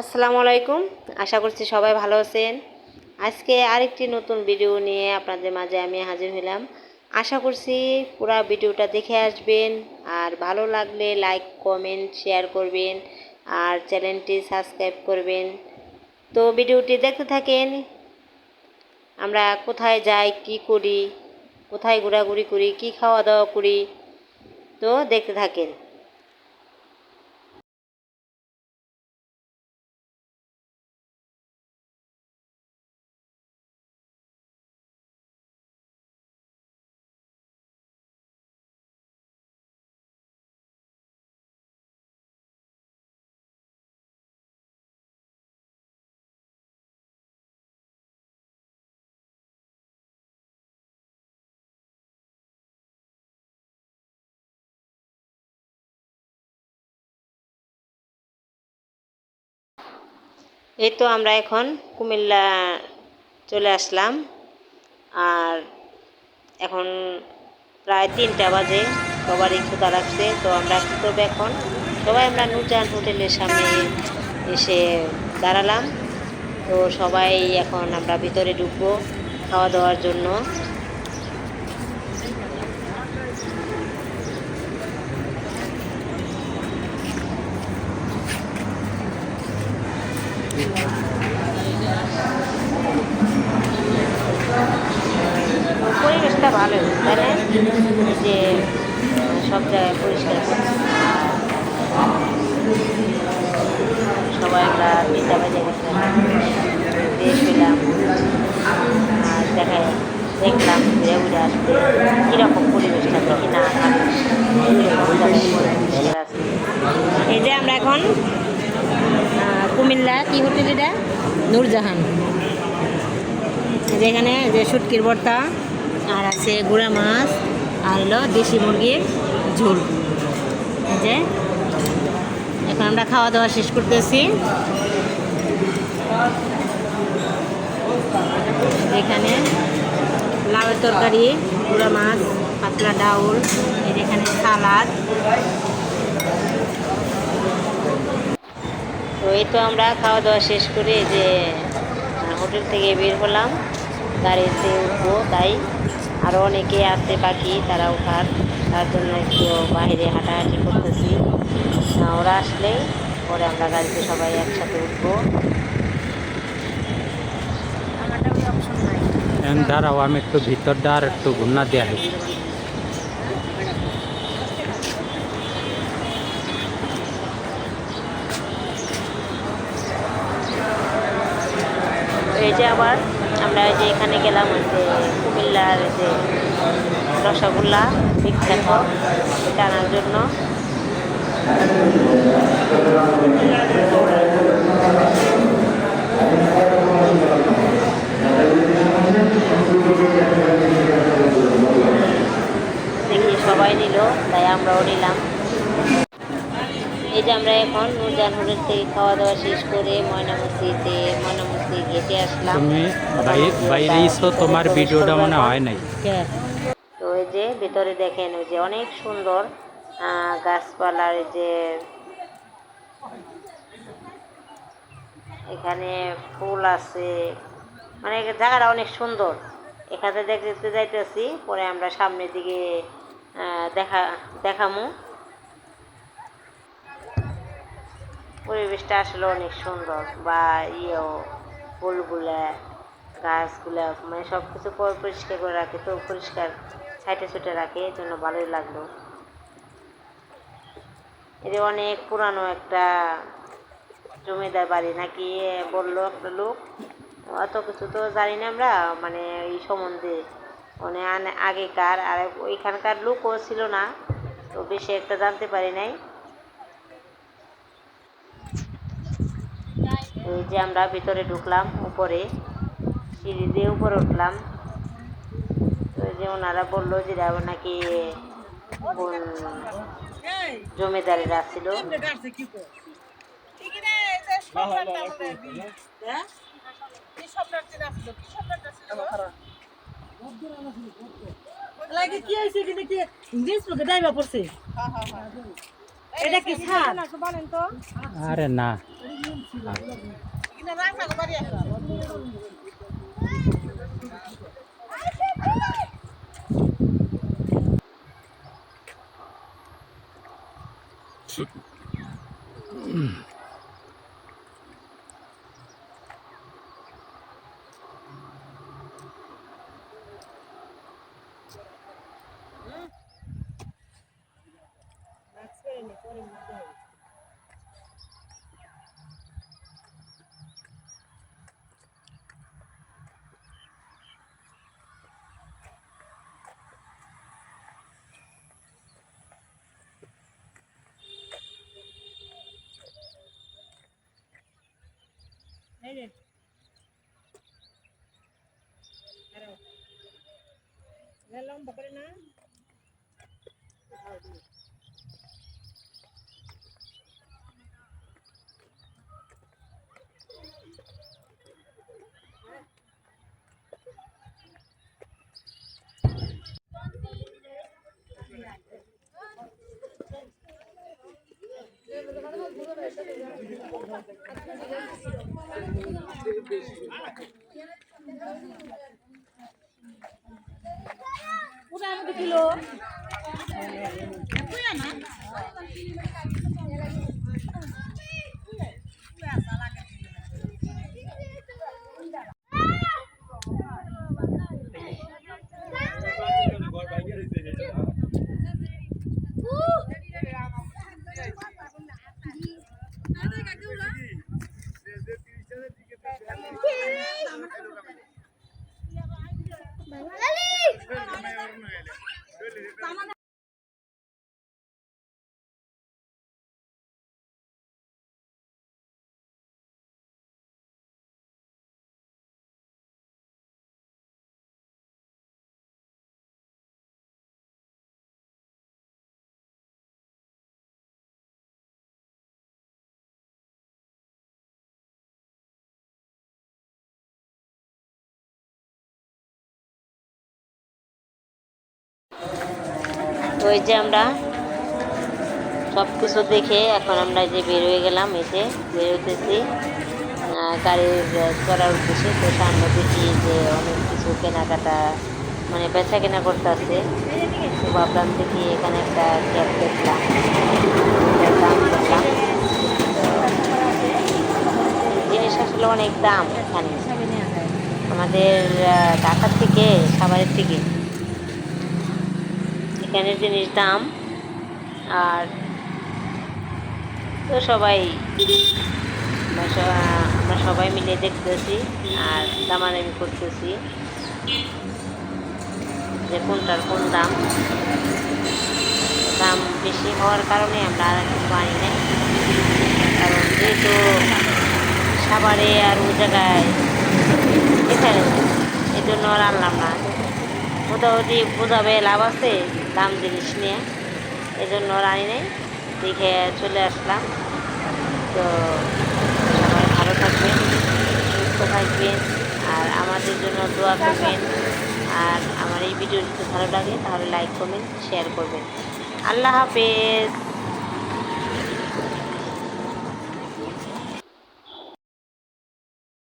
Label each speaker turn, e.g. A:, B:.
A: আসসালামু আলাইকুম। আশা করছি সবাই ভালো আছেন। আজকে আরেকটি নতুন ভিডিও নিয়ে আপনাদের মাঝে আমি হাজির হলাম আশা করছি পুরো ভিডিওটা দেখে আসবেন আর ভালো লাগলে লাইক, কমেন্ট, শেয়ার করবেন আর চ্যানেলটি সাবস্ক্রাইব করবেন। তো ভিডিওটি দেখতে থাকেন, আমরা কোথায় যাই, কি করি, কোথায় ঘোরাঘুরি করি, কি খাওয়া দাওয়া করি, তো দেখতে থাকেন। এই তো আমরা এখন কুমিল্লা চলে আসলাম। আর এখন প্রায় তিনটা বাজে, সবারই ক্ষুদা লাগছে, তো আমরা কী করব এখন? সবাই আমরা নুজান হোটেলের সামনে এসে দাঁড়ালাম। তো সবাই এখন আমরা ভিতরে ঢুকবো খাওয়া দাওয়ার জন্য পরিবেশটা ভালো না যে সব জায়গায় পরিষ্কার সবাই আমরা তিনটা বাজে গেছে। দেশ হইলাম। আর দেখা দেখলাম ঘুরে ঘুরে আসবে কীরকম পরিবেশটা দেখি না এই যে আমরা এখন কুমিল্লা কি হোটেল এটা? নূরজাহান। যেখানে যে শুটকির ভর্তা। আর আছে গুঁড়া মাছ, আর হলো দেশি মুরগির ঝোল। যে, এখন আমরা খাওয়া দাওয়া শেষ করতেছি। এখানে লাউয়ের তরকারি, গুঁড়া মাছ, পাতলা ডাউল এখানে সালাদ। তো এই তো আমরা খাওয়া দাওয়া শেষ করে যে হোটেল থেকে বের হলাম। গাড়িতে উঠবো, তাই আরও অনেকে আসতে বাকি তারা ওঠার তার জন্য একটু বাইরে হাঁটাহাঁটি করতেছি। ওরা আসলে পরে আমরা গাড়িতে সবাই একসাথে উঠবো।
B: দাঁড়াও আমি একটু ভিতরটা আর একটু ঘুরনা দেওয়া হয়
A: এই যে আবার আমরা যে এখানে গেলাম ওই যে কুমিল্লার যে রসগোল্লা বিখ্যাত আনার জন্য দেখি সবাই নিল তাই আমরাও নিলাম এই যে আমরা এখন নুরজান হোটেল থেকে খাওয়া দাওয়া শেষ করে ময়নামতিতে ময়নামতি গেটে আসলাম।
B: তুমি বাই- বাইরে এসো তোমার ভিডিওটা মনে হয় নাই।
A: তো ওই যে ভিতরে দেখেন ওই যে অনেক সুন্দর গাছপালার এই যে এখানে ফুল আছে। মানে জায়গাটা অনেক সুন্দর। এখানে দেখতে যাইতেছি পরে আমরা সামনের দিকে আহ, দেখা দেখামু। পরিবেশটা আসলে অনেক সুন্দর, বা ইয়েও, ফুলগুলা, গাছগুলা মানে সব কিছু পরিষ্কার করে রাখে, তো পরিষ্কার সাইটে ছুটে রাখে, এই জন্য ভালোই লাগল। এটা অনেক পুরানো একটা জমিদার বাড়ি নাকি বলল একটা লোক, অত কিছু তো জানি না আমরা মানে এই সম্বন্ধে মানে আগেকার, আর ওইখানকার লোকও ছিল না, তো বেশি একটা জানতে পারি নাই। এই যে আমরা ভিতরে ঢুকলাম উপরে সিঁড়ি দিয়ে উপরে উঠলাম। তো এই যে ওনারা বলল যে নাকি জমিদারেরা ছিল
C: লাগে কি হয়েছে? কিন্তু কি জিন্স লোকে ডাইবা পড়ছে? এটা কি ছাদ
B: আরে না।
C: লম্বা করে না। পুরা আমাদের কিলো
A: ওই যে আমরা সব কিছু দেখে এখন আমরা যে বের হয়ে গেলাম এসে বের হতেছি গাড়ির চড়ার উদ্দেশ্যে তো সামনে দেখি যে অনেক কিছু কেনাকাটা মানে বেচা কেনা করতে আছে তো ভাবলাম দেখি এখানে একটা ক্যাব দেখলাম। দাম দেখলাম। জিনিস আসলে অনেক দাম এখানে। আমাদের ঢাকার থেকে সাভারের থেকে। এখানের জিনিস দাম। আর তো সবাই, আমরা সবাই মিলে দেখতেছি আর দামাদামি করতেছি যে কোনটার কোন দাম। দাম বেশি হওয়ার কারণে আমরা আর কিছু আনি নাই। কারণ যেহেতু সাভারে আর ওই জায়গায় এখানে এই জন্য আর আনলাম না। মোটামুটি বোঝাবে লাভ আছে। দাম জিনিস নিয়ে। এই জন্য আর আনি নাই। দেখে চলে আসলাম। তো সবাই ভালো থাকবেন, সুস্থ থাকবেন, আর আমাদের জন্য দোয়া করবেন। আর আমার এই ভিডিও যদি ভালো লাগে, তাহলে লাইক করবেন শেয়ার করবেন। আল্লাহ হাফেজ।